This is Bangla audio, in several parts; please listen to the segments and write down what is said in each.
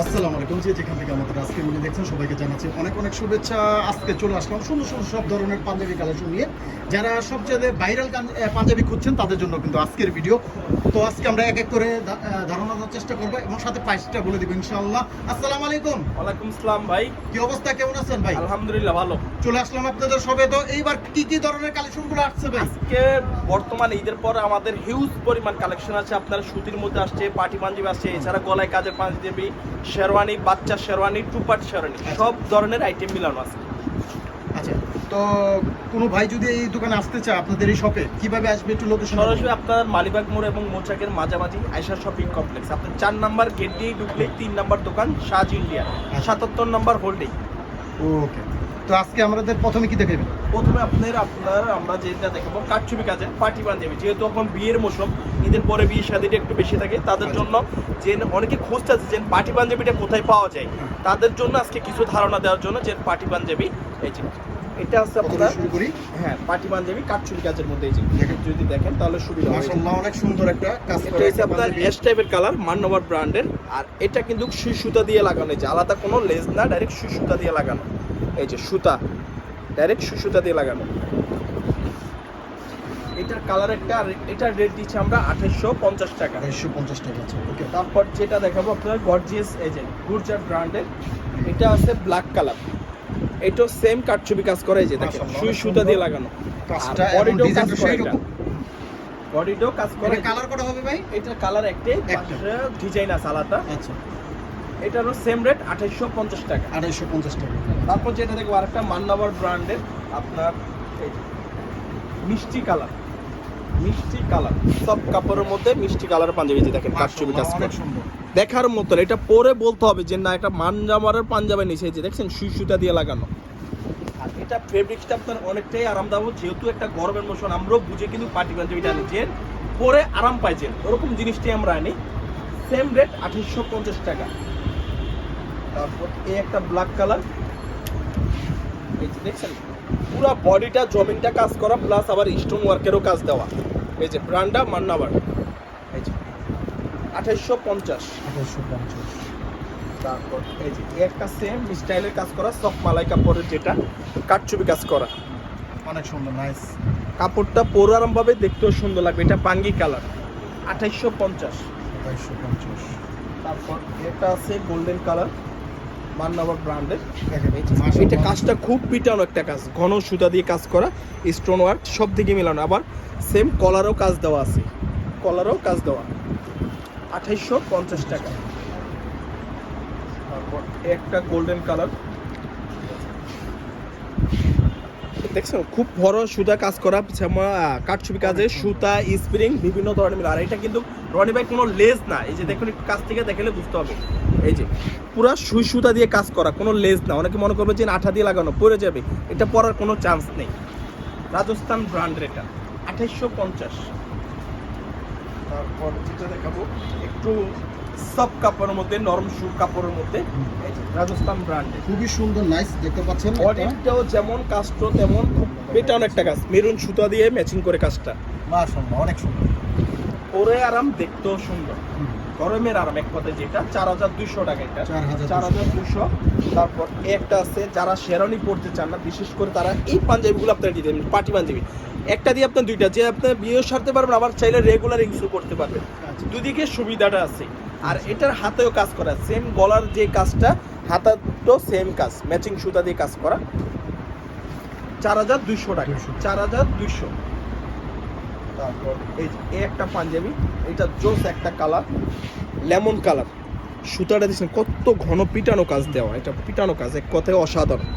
আসসালামু আলাইকুম যে যেখান থেকে আমাদের আজকে ভিডিও দেখছেন সবাইকে জানাচ্ছি অনেক অনেক শুভেচ্ছা। আজকে চলে আসলাম সুন্দর সুন্দর সব ধরনের পাঞ্জাবি কালেকশন নিয়ে। যারা সবচেয়ে ভাইরাল পাঞ্জাবি খুঁজছেন তাদের জন্য কিন্তু আজকের ভিডিও তো আজকে আমরা এক এক করে ধারণা দেওয়ার চেষ্টা করব এবং সাথে প্রাইসটা বলে দিব ইনশাআল্লাহ। আসসালামু আলাইকুম। ওয়ালাইকুম আসসালাম ভাই। কি অবস্থা কেমন আছেন ভাই? আলহামদুলিল্লাহ ভালো। চলে আসলাম আপনাদের সবে। তো এইবার কি কি ধরনের কালেকশনগুলো আসছে আজকে বর্তমানে ঈদের পর আমাদের হিউজ পরিমাণ কালেকশন আছে। আপনার সুতির মধ্যে আসছে পার্টি পাঞ্জাবি আসছে এছাড়া গলায় কাজের পাঞ্জাবি শেরওয়ানি বাচ্চা শেরওয়ানি টু পার্ট শেরওয়ানি সব ধরনের আইটেম মিলানো আছে। আচ্ছা তো কোনো ভাই যদি এই দোকানে আসতে চায় আপনাদের এই শপে কীভাবে আসবে একটু লোকেশন সরাসরি আপনার মালিবাগ মোড় এবং মোচাকের মাঝামাঝি আয়সা শপিং কমপ্লেক্স আপনার চার নাম্বার গেট দিয়ে ঢুকলেই তিন নাম্বার দোকান সাজ ইন্ডিয়া। সাতাত্তর নাম্বার হোল্ডিং ওকে তো আজকে আমাদের প্রথমে কি দেখাবেন? প্রথমে আপনার আপনার আমরা যেটা দেখাবো কাঠছবি কাজের পার্টি পাঞ্জাবি যেহেতু এখন বিয়ের মৌসুম ঈদের পরে বিয়ে শাদিটা একটু বেশি থাকে তাদের আচ্ছা। জন্য যে অনেকে খুঁজতেছে যে পার্টি পাঞ্জাবিটা কোথায় পাওয়া যায় তাদের জন্য আজকে কিছু ধারণা দেওয়ার জন্য যে পার্টি পাঞ্জাবি এই যে এটা হচ্ছে আপনার শুরু করি। হ্যাঁ পার্টি পাঞ্জাবি কাঠছবি কাজের মধ্যে এই যে যদি দেখেন তাহলে সুবিধা হবে। মাশাআল্লাহ অনেক সুন্দর একটা কাজ করা হচ্ছে আপনার। এস টাইপের কালার মান্যবর ব্র্যান্ডের আর এটা কিন্তু সুই সুতা দিয়ে লাগানো যে আলাদা কোনো লেজ না ডাইরেক্ট সুই সুতা দিয়ে লাগানো। এই যে সুতা ডাইরেক্ট সুতা দিয়ে লাগানো। এটার কালার একটা আর এটার রেট দিচ্ছি আমরা আঠাশশো পঞ্চাশ টাকা। আড়াইশো পঞ্চাশ টাকা আছে ওকে তারপর যেটা দেখাবো আপনার গর্জিয়াস এজেন্ট গুরজার ব্র্যান্ডের এটা আছে ব্ল্যাক কালার এটাও সেম কাঠছবি কাজ করে এই যে দেখেন সুই সুতা দিয়ে লাগানো। বডিটাও কাজ করে সেই রকম। বডিটাও কাজ করে। কালার করা হবে ভাই? এটার কালার একটাই একটা। ডিজাইন আছে আলাদা। আচ্ছা। এটারও সেম রেট আঠাইশশো পঞ্চাশ টাকা। আড়াইশো পঞ্চাশ টাকা। তারপর যেটা দেখব আরেকটা মান্নাবার ব্র্যান্ডের আপনার মিষ্টি কালার। মিষ্টি কালার। সব কাপড়ের মধ্যে মিষ্টি কালারের পাঞ্জাবি যে দেখেন কাটছবি কাজ করে। দেখার মতন এটা পরে বলতে হবে যে না একটা মানজামারের পাঞ্জাবি নিচে যে দেখছেন সুই সুতা দিয়ে লাগানো। আর এটা ফেব্রিক্সটা আপনার অনেকটাই আরামদায়ক যেহেতু একটা গরমের মৌসুম আমরাও বুঝে কিন্তু পার্টি পাঞ্জাবিটা যে পরে আরাম পাইছেন ওরকম জিনিসটাই আমরা আনি। সেম রেট আঠাশশো পঞ্চাশ টাকা। তারপর এই একটা ব্ল্যাক কালার এই যে দেখছেন? পুরো বডিটা জমিনটা কাজ করা প্লাস আবার স্টোন ওয়ার্কেরও কাজ দেওয়া। এই যে ব্র্যান্ডটা মান্নাবার এই যে পঞ্চাশ আড়াইশো পঞ্চাশ। তারপর এই যে একটা সেম স্টাইলের কাজ করা সফট মালাই কাপড়ের যেটা কাটছবি কাজ করা। অনেক সুন্দর নাইস কাপড়টা পরে দেখতেও সুন্দর লাগবে এটা পাঙ্গি কালার। আঠাইশশো পঞ্চাশ। আড়াইশো পঞ্চাশ। তারপর এটা আছে গোল্ডেন কালার মান্নাবার ব্র্যান্ডের এটা কাজটা খুব পিটানো একটা কাজ। ঘন সুতা দিয়ে কাজ করা স্টোন ওয়ার্ক সব দিকে মেলানো। আবার সেম কলারও কাজ দেওয়া আছে। কলারও কাজ দেওয়া। আঠাইশশো পঞ্চাশ টাকা। তারপর একটা গোল্ডেন কালার দেখছেন খুব বড় সুতা কাজ করা কাঠছবি কাজে সুতা স্প্রিং বিভিন্ন ধরনের মিলে। আর এটা কিন্তু রনি ভাই কোনো লেজ না। এই যে দেখুন কাছ থেকে দেখালে বুঝতে হবে। এই যে পুরা সুই সুতা দিয়ে কাজ করা কোনো লেজ না। অনেকে মনে করবে যে আঠা দিয়ে লাগানো পড়ে যাবে। এটা পরার কোনো চান্স নেই। রাজস্থান ব্র্যান্ডের এটা আঠাইশশো পঞ্চাশ। তারপর যেটা দেখাবো একটু সব কাপড়ের মধ্যে নরম সু কাপড়ের মধ্যে এই যে রাজস্থান ব্র্যান্ডের খুবই সুন্দর নাইস দেখতে পাচ্ছেন। বডিটাও যেমন কাজটা তেমন খুব বেটার একটা কাজ। মেরুন সুতা দিয়ে ম্যাচিং করে কাজটা। মাশাআল্লাহ অনেক সুন্দর। পরে আরাম দেখতেও সুন্দর। গরমের আরাম এক কথায় যেটা চার হাজার দুইশো টাকা এটা। 4,200 চার হাজার দুশো তারপর একটা আছে যারা শেরানি পড়তে চান না বিশেষ করে তারা এই পাঞ্জাবিগুলো আপনার দিতে পার্টি পাঞ্জাবি। একটা দিয়ে আপনার দুইটা যে আপনার বিয়ে সারতে পারবেন আবার চাইলে রেগুলার ইউজ করতে পারবেন। আচ্ছা। দুদিকে সুবিধাটা আছে। আর এটার হাতেও কাজ করা সেম গলার যে কাজটা হাতাটো সেম কাজ ম্যাচিং সুতা দিয়ে কাজ করা। চার হাজার দুইশো টাকা 200 চার হাজার দুইশো। তারপর এই এই একটা পাঞ্জাবি, এটা জোস একটা কালার, লেমন কালার। সুতাটা দিচ্ছেন কত ঘন পিটানো কাজ দেওয়া, এটা পিটানো কাজ, এক কথায় অসাধারণ।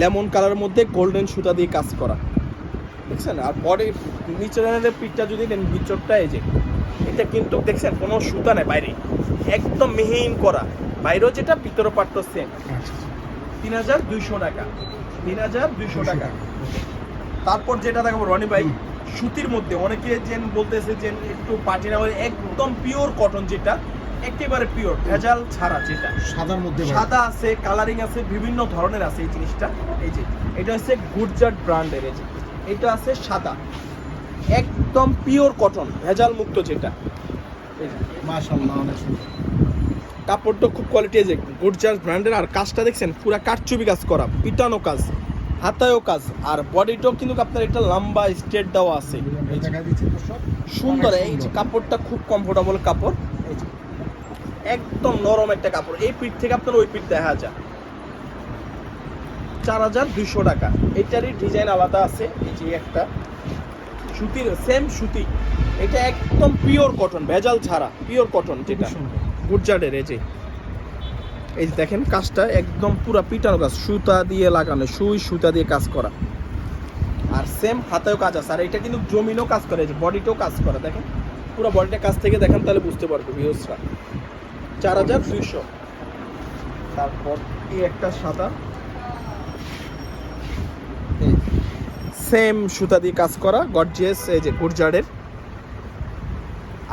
লেমন কালারের মধ্যে গোল্ডেন সুতা দিয়ে কাজ করা। দেখছেন? আর বডি নিচের পিঠটা যদি নেন ভিতরটা এই যে, এটা কিন্তু দেখছেন কোনো সুতা নেই বাইরে। একদম মিহিন করা। বাইরেও যেটা ভিতরে পাট্ট সেম তিন হাজার দুইশো টাকা। তিন হাজার দুইশো টাকা। তারপর যেটা দেখাবো, রনি ভাই। সুতির মধ্যে। অনেকে যেন বলতেছে যে একটু পাটি না হলে একদম পিওর কটন যেটা একেবারে পিওর ভেজাল ছাড়া যেটা। সাদার মধ্যে সাদা আছে কালারিং আছে বিভিন্ন ধরনের আছে এই জিনিসটা। এই যে এটা হচ্ছে গুজরাট ব্র্যান্ডের এই যে এটা আছে সাদা। একদম পিওর কটন ভেজাল মুক্ত যেটা। মাশাআল্লাহ অনেক সুন্দর। কাপড়টা খুব কোয়ালিটি আছে গুডজার্স ব্র্যান্ডের আর কাজটা দেখছেন পুরো কাঠচুপি কাজ করা পিটানো কাজ। হাতায়ও কাজ আর বডিটাও কিন্তু আপনার একটা লম্বা স্ট্রেট দেওয়া আছে। সুন্দর এই যে কাপড়টা খুব কমফোর্টেবল কাপড়। এই যে একদম নরম একটা কাপড়। এই পিঠ থেকে আপনার ওই পিঠ দেখা যায়। চার হাজার দুইশো টাকা। এটারই ডিজাইন আলাদা আছে এই যে একটা। সুতির সেম সুতি। এটা একদম পিওর কটন ভেজাল ছাড়া পিওর কটন যেটা। গুজরাটের এই যে। এই যে দেখেন, কাজটা একদম পুরা পিটানো কাজ, সুতা দিয়ে লাগানো, সুই সুতা দিয়ে কাজ করা। আর সেম হাতেও কাজ আছে, আর এটা কিন্তু জমিনও কাজ করে যে বডিটাও কাজ করে, দেখেন? পুরো বডিটা কাজ থেকে দেখেন, তাহলে বুঝতে পারবে ভিউসরা চার হাজার দুইশো। তারপর এই একটা সাদা। সেম সুতা দিয়ে কাজ করা গর্জিয়াস এই যে গুরজার্ডের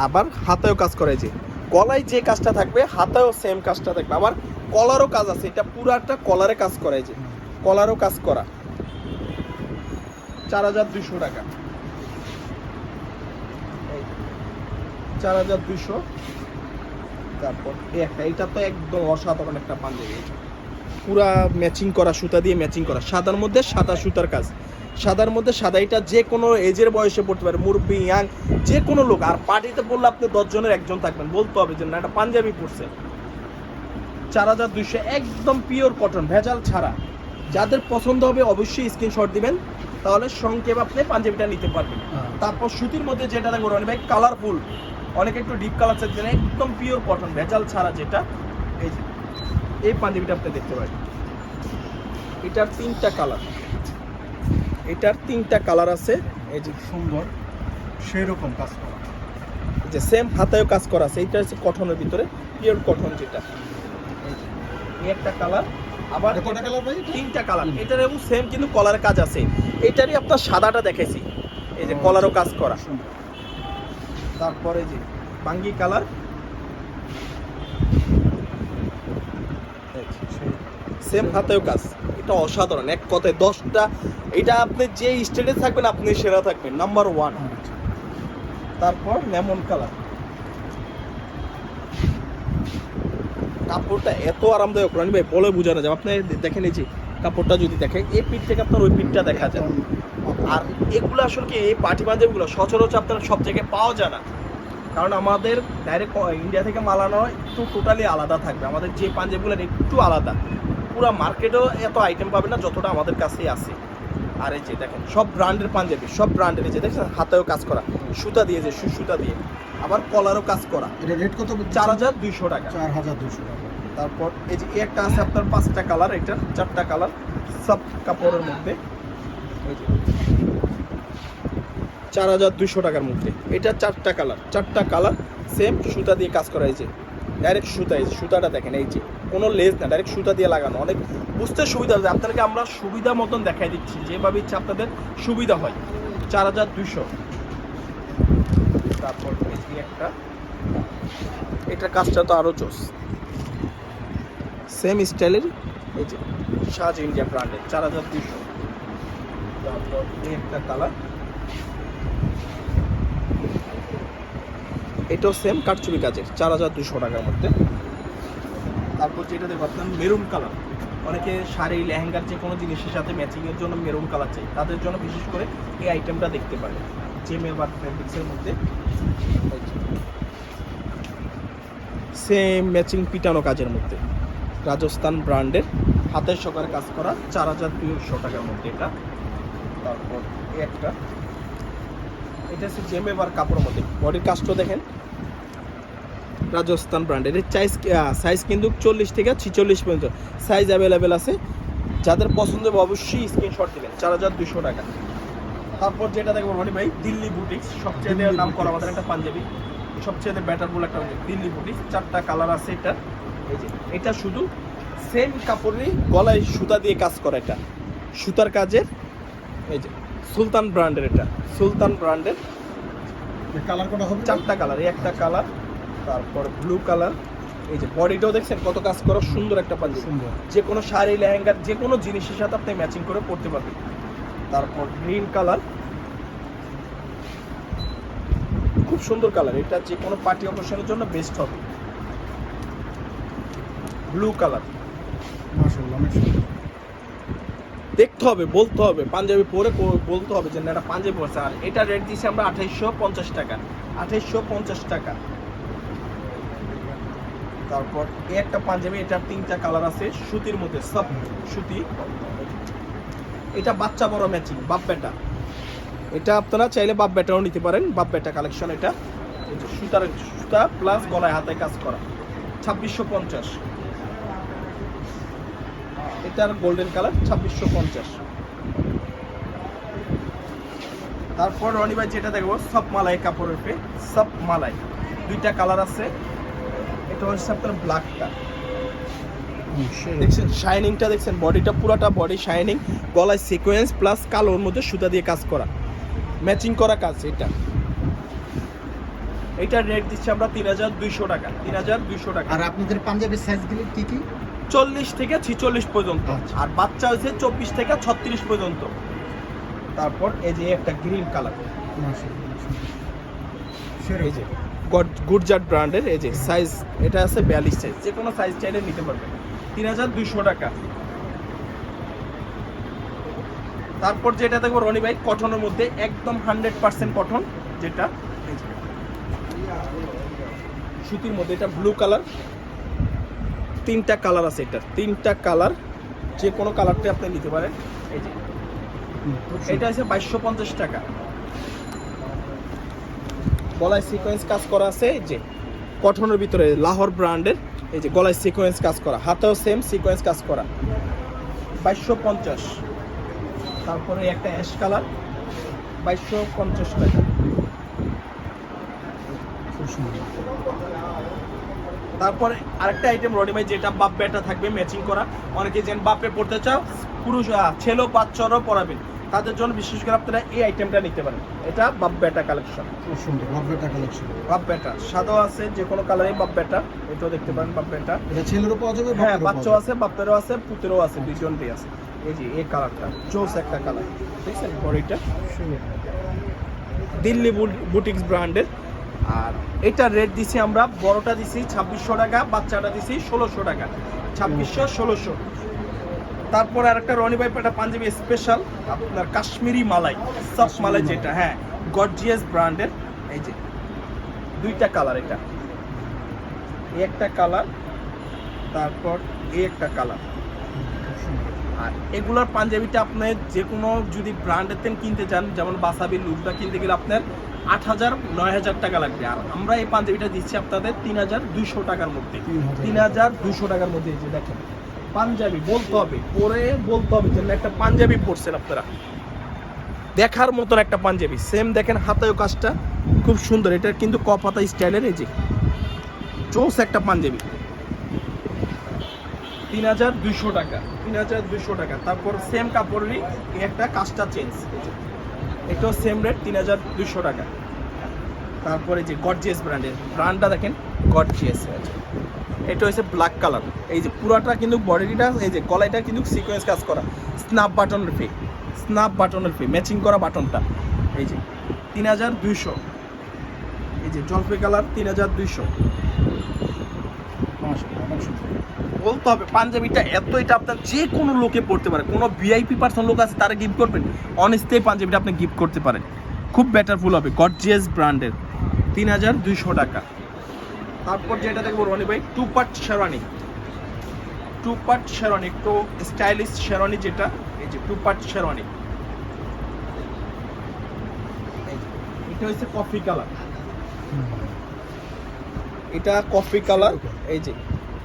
আবার হাতেও কাজ করে যে গলায় যে কাজটা থাকবে হাতেও সেম কাজটা থাকবে। আবার কলারও কাজ আছে, এটা পুরাটা কলারে কাজ করে এই যে। কলারও কাজ করা। চার হাজার দুইশো টাকা। চার হাজার দুইশো। তারপর একটা, এটা তো একদম অসাধারণ একটা পাঞ্জাবি। পুরা ম্যাচিং করা, সুতা দিয়ে ম্যাচিং করা। সাদার মধ্যে সাদা সুতার কাজ। সাদার মধ্যে সাদা এটা যে কোনো এজের বয়সে পড়তে পারে মুরব্বী ইয়াং যে কোনো লোক। আর পার্টিতে বললে আপনি দশজনের একজন থাকবেন বলতে হবে যে না এটা পাঞ্জাবি পড়ছে চার হাজার দুইশো একদম পিওর কটন ভেজাল ছাড়া। যাদের পছন্দ হবে অবশ্যই স্ক্রিনশট দিবেন তাহলে সংক্ষেপ আপনি পাঞ্জাবিটা নিতে পারবেন। হ্যাঁ। তারপর সুতির মধ্যে যেটা দেখব রনি ভাই কালারফুল অনেকে একটু ডিপ কালার চাইছেন একদম পিওর কটন ভেজাল ছাড়া যেটা এই যে এই পাঞ্জাবিটা আপনি দেখতে পারেন। এটার তিনটা কালার এটার তিনটা কালার আছে। এই যে সুন্দর সেরকম কাজ করা। যে সেম হাতায়ও কাজ করা আছে। এইটা হচ্ছে কটনের ভিতরে পিওর কটন যেটা। এই যে, একটা কালার। আবার এটা কটা কালার ভাই তিনটা কালার। এটার এবং সেম কিন্তু কলারের কাজ আছে। এটারই আপনার সাদাটা দেখাইছি এই যে কলারও কাজ করা। তারপরে যে বাঙ্গি কালার। সেম হাতেও কাজ। এটা অসাধারণ, এক কথায় দশটা, এটা আপনি যে স্টেটে থাকবেন, আপনি সেরা থাকবেন নাম্বার ওয়ান। তারপর লেমন কালার কাপড়টা এত আরামদায়ক, রানি ভাই, বলে বোঝানো যাবে আপনি দেখেন এই যে কাপড়টা যদি দেখেন এই পিঠ থেকে আপনার ওই পিঠটা দেখা যায়। আর এগুলো আসলে কি, এই পার্টি পাঞ্জাবিগুলো সচরাচর আপনার সব জায়গায় পাওয়া যায় না। কারণ আমাদের ডাইরেক্ট ইন্ডিয়া থেকে মালানো একটু টোটালি আলাদা থাকবে। আমাদের যে পাঞ্জাবিগুলো একটু আলাদা। পুরো মার্কেটেও এত আইটেম পাবে না যতটা আমাদের কাছেই আছে। আর এই যে দেখেন সব ব্র্যান্ডের পাঞ্জাবি সব ব্র্যান্ডের এই যে দেখছেন হাতেও কাজ করা। সুতা দিয়ে যে সু- সুতা দিয়ে। আবার কলারও কাজ করা। এটা রেট কত চার হাজার দুইশো টাকা। চার হাজার দুশো টাকা। তারপর এই যে একটা আছে আপনার পাঁচটা কালার এটা চারটা কালার সব কাপড়ের মধ্যে। চার হাজার দুইশো টাকার মধ্যে। এটা চারটা কালার চারটা কালার সেম সুতা দিয়ে কাজ করা হয়েছে ডাইরেক্ট সুতা এই সুতাটা দেখেন এই যে। কোনো লেস না ডাইরেক্ট সুতা দিয়ে লাগানো। অনেক বুঝতে সুবিধা হচ্ছে আপনাদেরকে আমরা সুবিধা মতন দেখাই দিচ্ছি, যেভাবে ইচ্ছে আপনাদের সুবিধা হয়। চার হাজার দুইশো। তারপর একটা। এটার কাজটা তো আরও জোস। সেম স্টাইলের এই যে সাজ ইন্ডিয়া ব্র্যান্ডের চার হাজার দুশো তারপর একটা কালার এটাও সেম কাটচুপি কাজের, চার হাজার দুশো টাকার মধ্যে। তারপর যেটা দেখব আপনার মেরুন কালার। অনেকে শাড়ি, লেহেঙ্গার যে কোনো জিনিসের সাথে ম্যাচিংয়ের জন্য মেরুন কালার চাই। তাদের জন্য বিশেষ করে এই আইটেমটা দেখতে পারেন। জেমের বা ফ্যাব্রিক্সের মধ্যে। সেম ম্যাচিং পিটানো কাজের মধ্যে। রাজস্থান ব্র্যান্ডের হাতের সকারে কাজ করা চার হাজার দুইশো টাকার মধ্যে এটা। তারপর একটা। এটা হচ্ছে জেমেবার কাপড়ের মধ্যে। বডির কাজটা দেখেন। রাজস্থান ব্র্যান্ডের এর। সাইজ সাইজ কিন্তু চল্লিশ থেকে ছিচল্লিশ পর্যন্ত। সাইজ অ্যাভেলেবেল আছে। যাদের পছন্দ হবে অবশ্যই স্ক্রিনশট দেবেন। চার হাজার দুশো টাকা। তারপর যেটা দেখব রনি ভাই দিল্লি বুটিক্স সবচেয়ে নাম করা আমাদের একটা পাঞ্জাবি। সবচেয়ে বেটার বলে একটা দিল্লি বুটিক্স চারটা কালার আছে এটা। এই যে এটা শুধু সেম কাপড়েরই গলায় সুতা দিয়ে কাজ করা এটা। সুতার কাজের এই যে সুলতান ব্র্যান্ডের এটা। সুলতান ব্র্যান্ডের কালার কটা হবে? চারটা কালার এই একটা কালার তারপর ব্লু কালার এই যে বডিটাও দেখছেন কত কাজ করা সুন্দর একটা পাঞ্জাবি। সুন্দর। যে কোনো শাড়ি লেহেঙ্গার যে কোনো জিনিসের সাথে আপনি ম্যাচিং করে পরতে পারবেন। তারপর গ্রিন কালার খুব সুন্দর কালার এটা যে কোনো পার্টি অকেশনের জন্য বেস্ট হবে। ব্লু কালার দেখতে হবে বলতে হবে পাঞ্জাবি পরে বলতে হবে যে না এটা পাঞ্জাবি পড়ছে আর এটা রেট দিচ্ছি আমরা আঠাইশশো পঞ্চাশ টাকা। আঠাইশশো পঞ্চাশ টাকা। তারপর এই একটা পাঞ্জাবি এটার তিনটা কালার আছে, সুতির মধ্যে সব সুতি। এটা বাচ্চা বড় ম্যাচিং বাপ বেটা। এটা আপনারা চাইলে বাপ বেটাও নিতে পারেন, বাপ বেটা কালেকশন এটা। সুতার সুতা প্লাস গলায় হাতে কাজ করা। ছাব্বিশশো পঞ্চাশ। এটার গোল্ডেন কালার ছাব্বিশশো পঞ্চাশ। তারপর রনি ভাই যেটা দেখব, সব মালাই কাপড়ের পে সব মালাই। দুইটা কালার আছে। এটা হচ্ছে আপনার ব্ল্যাকটা দেখছেন শাইনিংটা দেখছেন বডিটা পুরাটা বডি শাইনিং গলায় সিকোয়েন্স প্লাস কালোর মধ্যে সুতা দিয়ে কাজ করা। ম্যাচিং করা কাজ এটা। এইটার রেট দিচ্ছি আমরা তিন হাজার দুইশো টাকা তিন হাজার দুইশো টাকা। আর আপনাদের পাঞ্জাবির সাইজগুলি কি কি? চল্লিশ থেকে ছিচল্লিশ পর্যন্ত। আচ্ছা। আর বাচ্চা হয়েছে চব্বিশ থেকে ছত্রিশ পর্যন্ত। তারপর এই যে একটা গ্রিন কালার এই যে। গুডজাট ব্র্যান্ডের এই যে সাইজ এটা আছে বিয়াল্লিশ সাইজ যে কোনো সাইজ চাইলে নিতে পারবেন। তিন হাজার দুইশো টাকা। তারপর যেটা দেখব রনি ভাই কটনের মধ্যে একদম হান্ড্রেড পার্সেন্ট কটন যেটা এই যে। সুতির মধ্যে এটা ব্লু কালার তিনটা কালার আছে এটা তিনটা কালার যে কোনো কালারটা আপনি নিতে পারেন। এই যে। এটা আছে বাইশশো পঞ্চাশ টাকা। গলায় সিকোয়েন্স কাজ করা আছে এই যে কটনের ভিতরে লাহোর ব্র্যান্ডের এই যে গলায় সিকোয়েন্স কাজ করা হাতেও সেম সিকোয়েন্স কাজ করা। বাইশশো পঞ্চাশ। তারপরে একটা অ্যাশ কালার বাইশশো পঞ্চাশ টাকা। তারপরে আরেকটা আইটেম রডিমাই যেটা বাপ বেটা থাকবে ম্যাচিং করা। অনেকে যেন বাপে পড়তে চাও পুরুষ ছেলেও বাচ্চারাও পরাবেন তাদের জন্য বিশেষ করে আপনারা এই আইটেমটা নিতে পারেন। এটা বাপ বেটা কালেকশন খুব সুন্দর রববেটা কালেকশন বাপ বেটা সাদা আছে যে কোনো কালারই বাপ বেটা এটাও দেখতে পারেন বাপ বেটা। এটা ছেলেরও পাওয়া যাবে হ্যাঁ বাচ্চাও আছে বাপেরও আছে পুতেরও আছে দুইজনটাই আছে। এই যে এই কালারটা জোস একটা কালার দেখছেন বডিটা। দিল্লি বুটিক্স ব্র্যান্ডের আর এটা রেট দিছি আমরা বড়টা দিছি ছাব্বিশশো টাকা বাচ্চাটা দিছি ষোলোশো টাকা। ছাব্বিশশো ষোলোশো। তারপর আর একটা রনি ভাই একটা পাঞ্জাবি স্পেশাল আপনার কাশ্মীরি মালাই সফট মালাই যেটা হ্যাঁ গর্জিয়াস ব্র্যান্ডের এই যে দুইটা কালার এটা। এই একটা কালার তারপর এই একটা কালার আর এগুলোর পাঞ্জাবিটা আপনি যে কোনো যদি ব্র্যান্ডের তেন কিনতে চান যেমন বাসাবি লুজটা কিনতে গেলে আপনার আট হাজার নয় হাজার টাকা লাগবে। আর আমরা এই পাঞ্জাবিটা দিচ্ছি আপনাদের তিন হাজার দুইশো টাকার মধ্যে। তিন হাজার। দুশো টাকার মধ্যে এই যে দেখেন। পাঞ্জাবি বলতে হবে, পরে বলতে হবে যে একটা পাঞ্জাবি পরছেন আপনারা। দেখার মতন একটা পাঞ্জাবি সেম দেখেন হাতায় কাজটা, খুব সুন্দর। এটা কিন্তু কপ হাতা স্টাইলের, এই যে চোস একটা পাঞ্জাবি। তিন হাজার দুইশো টাকা, তিন হাজার দুইশো টাকা। তারপর সেম কাপড়েরই একটা কাজটা চেঞ্জ এটাও সেম রেট তিন হাজার দুইশো টাকা। তারপরে যে গডজিয়াস ব্র্যান্ডের ব্র্যান্ডটা দেখেন গডজিয়াস এটা হচ্ছে ব্ল্যাক কালার এই যে পুরাটা কিন্তু বডিটা, এই যে গলাইটা কিন্তু সিকোয়েন্স কাজ করা। স্ন্যাপ বাটনের ফি স্ন্যাপ বাটনের ফি ম্যাচিং করা বাটনটা এই যে তিন হাজার দুইশো। এই যে জলপাই কালার তিন হাজার দুইশো। বলতে হবে, পাঞ্জাবিটা এত এটা আপনার যে কোনো লোকে পড়তে পারে। কোনো ভিআইপি পার্সন লোক আছে, তারা গিফট করবেন। অনেস্টেই পাঞ্জাবিটা আপনি গিফট করতে পারেন। খুব বেটারফুল হবে। গডজিয়াস ব্র্যান্ডের তিন হাজার দুইশো টাকা। তারপর যেটা দেখব রনি ভাই two part sherwani. Two part sherwani একটু স্টাইলিশ শেরওয়ানি যেটা এই যে টু পার্ট শেরওয়ানি এটা হচ্ছে কফি কালার এটা কফি কালার এই যে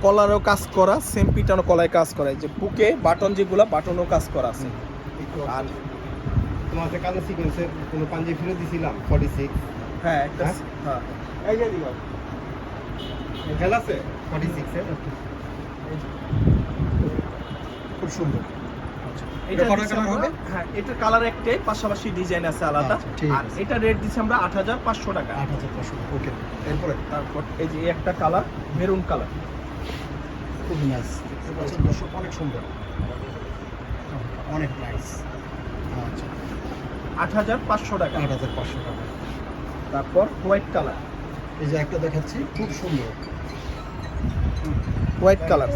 কলারও কাজ করা সেম পিটানো কলায় কাজ করা এই যে বুকে বাটন যেগুলো বাটনও কাজ করা আছে। আর তোমাদের কালো সিকোয়েন্সের কোনো পাঞ্জাবি ফিরে দিছিলাম ফর্টি সিক্স হ্যাঁ? হ্যাঁ? হ্যাঁ। এই যে আছে? ফর্টি সিক্সের খুব সুন্দর। এটা colour আমরা- হবে? হ্যাঁ এটা কালার একটাই পাশাপাশি ডিজাইন আছে আলাদা। আচ্ছা, আর। এটা রেট দিছি আমরা আট হাজার পাঁচশো টাকা। আট হাজার পাঁচশো ওকে। এরপরে? তারপর এই যে একটা কালার মেরুন কালার খুব নাইস দর্শক অনেক সুন্দর। অনেক নাইস আচ্ছা। আট হাজার পাঁচশো টাকা। আট হাজার পাঁচশো টাকা। তারপর হোয়াইট কালার এই যে একটা দেখাচ্ছি খুব সুন্দর। হোয়াইট কালার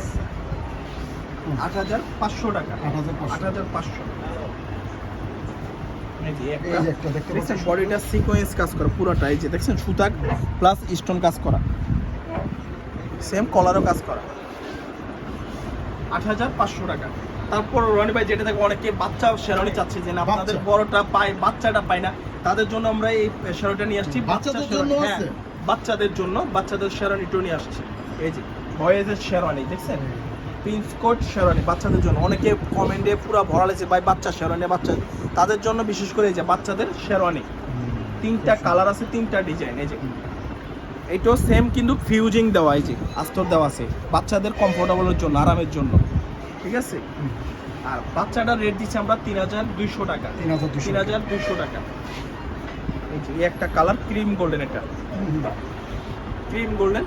আট হাজার পাঁচশো টাকা। আট হাজার পাঁচশো। এই যে একটা দেখতে পাচ্ছেন? বডিটা সিকোয়েন্স কাজ করা পুরোটা। এই যে দেখছেন সুতা প্লাস স্টোন কাজ করা। সেম কলারও কাজ করা। আট হাজার পাঁচশো টাকা। তারপর রনি ভাই যেটা দেখো অনেকে বাচ্চা শেরনি চাচ্ছে যে না আপনাদের। বড়টা পায় বাচ্চাটা পায় না। তাদের জন্য আমরা এই শেরনিটা নিয়ে আসছি। বাচ্চাদের বাচ্চা জন্য হ্যাঁ, বাচ্চাদের জন্য বাচ্চাদের শেরনিটাও নিয়ে আসছে। এই যে বয়েজের শেরওয়ানি দেখছেন? প্রিন্স কোট শেরওয়ানি বাচ্চাদের জন্য। অনেকে কমেন্টে পুরো ভরা লেছে ভাই বাচ্চা শেরওয়ানি বাচ্চা। তাদের জন্য বিশেষ করে এই যে বাচ্চাদের শেরওয়ানি। তিনটা কালার আছে তিনটা ডিজাইন এই যে এটাও সেম কিন্তু ফিউজিং দেওয়া এই যে আস্তর দেওয়া আছে। বাচ্চাদের কমফোর্টেবলের জন্য আরামের জন্য। ঠিক আছে? আর বাচ্চাটার রেট দিচ্ছি আমরা তিন হাজার দুইশো টাকা। তিন হাজার দুইশো টাকা। এই একটা কালার ক্রিম গোল্ডেন এটা। Cream golden.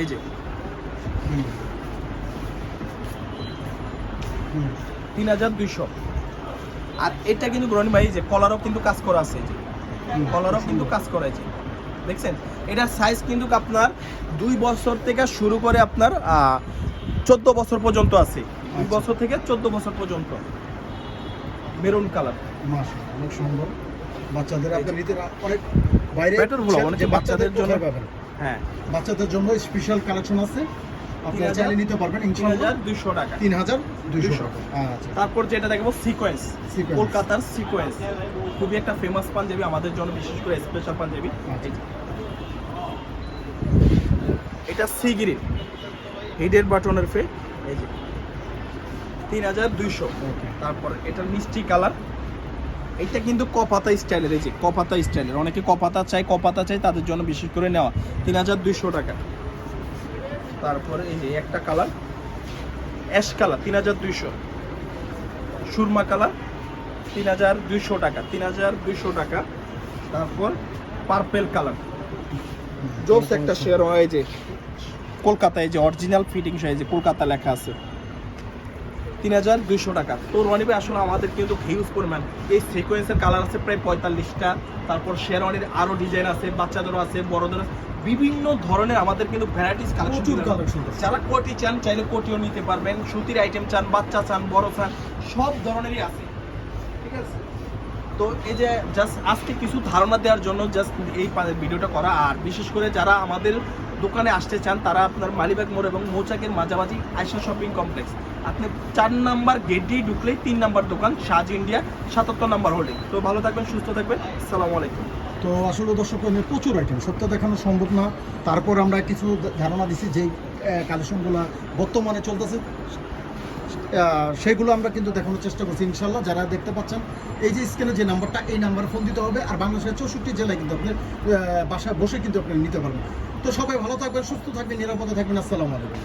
এই যে। তিন হাজার দুইশো। আর এটা কিন্তু গ্রহণ ভাই যে কলারও কিন্তু কাজ করা আছে যে। কলারও কিন্তু কাজ করা আছে। দেখছেন? এটার সাইজ কিন্তু আপনার দুই বছর থেকে শুরু করে আপনার চোদ্দ বছর পর্যন্ত আছে। দুই। বছর থেকে চোদ্দ বছর পর্যন্ত। মেরুন কালার অনেক সুন্দর বাচ্চাদের আপনার নিতে অনেক বাইরে বাচ্চাদের জন্য- পাবেন? হ্যাঁ। বাচ্চাদের জন্য স্পেশাল কালেকশন আছে। আপনারা 3000 চাইলে নিতে পারবেন তিন ইনশাআল্লাহ হাজার দুইশো টাকা। তিন হাজার দুইশো 200 টাকা। আচ্ছা তারপর যেটা দেখব সিকোয়েন্স। কলকাতার সিকোয়েন্স খুবই একটা ফেমাস পাঞ্জাবি আমাদের জন্য বিশেষ করে স্পেশাল পাঞ্জাবি। আচ্ছা। এটা সি গ্রিন হেডের বাটনের ফে এই যে। তিন হাজার দুইশো। তারপর এটার মিষ্টি কালার এটা কিন্তু কপাতা স্টাইলের, এই যে কপাতা স্টাইলের। অনেকে কপাতা চাই কপাতা চাই তাদের জন্য বিশেষ করে নেওয়া। তিন হাজার দুইশো টাকা। তারপরে এই যে একটা কালার, অ্যাশ কালার, তিন হাজার দুইশো। সুরমা কালার, তিন হাজার দুইশো টাকা, তিন হাজার দুইশো টাকা। তারপর পার্পেল কালার। জোস একটা শেয়ার হয় যে, কলকাতায় যে অরিজিনাল ফিটিং এই যে কলকাতা লেখা আছে। তিন হাজার দুইশো টাকা। তো রনিবে আসলে আমাদের কিন্তু হিউজ পরিমাণ। এই সিকোয়েন্সের কালার আছে প্রায় পঁয়তাল্লিশটা। তারপর শেরওয়ানির আরও ডিজাইন আছে বাচ্চাদেরও আছে বড়দের আছে। বিভিন্ন ধরনের আমাদের কিন্তু ভ্যারাইটিস কালেকশন যারা কোটি চান চাইলে কোটিও নিতে পারবেন। সুতির আইটেম চান বাচ্চা চান বড় চান সব ধরনেরই আছে। ঠিক আছে? তো এই যে জাস্ট আজকে কিছু ধারণা দেওয়ার জন্য জাস্ট এই ভিডিওটা করা। আর বিশেষ করে যারা আমাদের দোকানে আসতে চান, তারা আপনার মালিবাগ মোড় এবং মৌচাকের মাঝামাঝি আয়সা শপিং কমপ্লেক্স। আপনি চার নাম্বার গেট দিয়ে ঢুকলেই তিন নাম্বার দোকান সাজ ইন্ডিয়া, সাতাত্তর নাম্বার হোল্ডিং তো ভালো থাকবেন, সুস্থ থাকবেন সালামু আলাইকুম। তো আসলে দর্শক প্রচুর আইটেম সবটা দেখানো সম্ভব না। তারপর আমরা কিছু ধারণা দিছি যে কালেকশনগুলো বর্তমানে চলতেছে। সেগুলো আমরা কিন্তু দেখানোর চেষ্টা করছি, ইনশাল্লাহ যারা দেখতে পাচ্ছেন, এই যে স্ক্রিনে যে নাম্বারটা, এই নাম্বারে ফোন দিতে হবে, আর বাংলাদেশের চৌষট্টি জেলায় কিন্তু আপনার বাসায় বসে কিন্তু আপনি নিতে পারবেন। তো সবাই ভালো থাকবেন, সুস্থ থাকবেন, নিরাপদে থাকবেন, আসসালামু আলাইকুম।